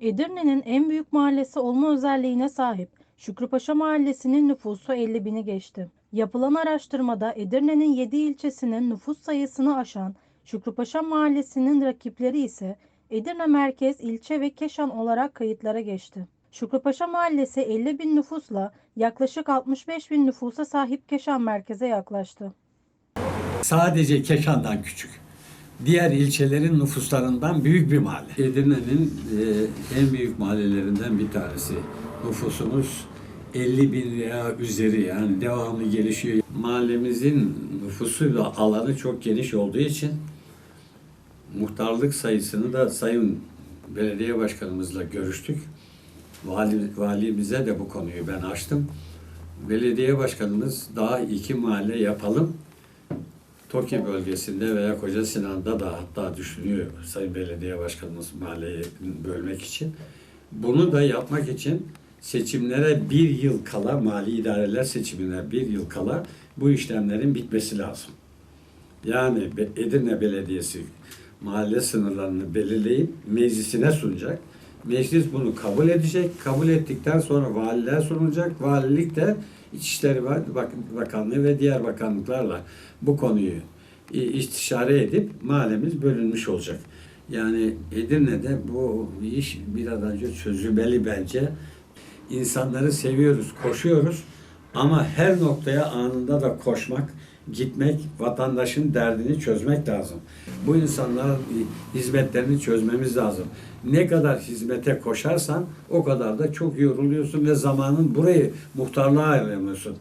Edirne'nin en büyük mahallesi olma özelliğine sahip Şükrüpaşa Mahallesi'nin nüfusu 50 bini geçti. Yapılan araştırmada Edirne'nin 7 ilçesinin nüfus sayısını aşan Şükrüpaşa Mahallesi'nin rakipleri ise Edirne Merkez, ilçe ve Keşan olarak kayıtlara geçti. Şükrüpaşa Mahallesi 50 bin nüfusla yaklaşık 65 bin nüfusa sahip Keşan merkeze yaklaştı. Sadece Keşan'dan küçük. Diğer ilçelerin nüfuslarından büyük bir mahalle. Edirne'nin e, en büyük mahallelerinden bir tanesi. Nüfusumuz 50 bin veya üzeri yani devamlı gelişiyor. Mahallemizin nüfusu ve alanı çok geniş olduğu için muhtarlık sayısını da Sayın Belediye Başkanımızla görüştük. Vali, valimize de bu konuyu ben açtım. Belediye Başkanımız daha iki mahalle yapalım. TOKİ bölgesinde veya Koca Sinan'da da hatta düşünüyor Sayın Belediye Başkanımız mahalleyi bölmek için. Bunu da yapmak için seçimlere bir yıl kala, mali idareler seçimine bir yıl kala bu işlemlerin bitmesi lazım. Yani Edirne Belediyesi mahalle sınırlarını belirleyip meclisine sunacak. Meclis bunu kabul edecek. Kabul ettikten sonra valiliğe sunulacak. Valilik de İçişleri Bak- Bak- Bakanlığı ve diğer bakanlıklarla bu konuyu istişare edip mahallemiz bölünmüş olacak. Yani Edirne'de bu iş bir an önce çözülmeli bence. İnsanları seviyoruz, koşuyoruz ama her noktaya anında da koşmak, gitmek, vatandaşın derdini çözmek lazım. Bu insanların hizmetlerini çözmemiz lazım. Ne kadar hizmete koşarsan o kadar da çok yoruluyorsun ve zamanın burayı muhtarlığa ayıramıyorsun.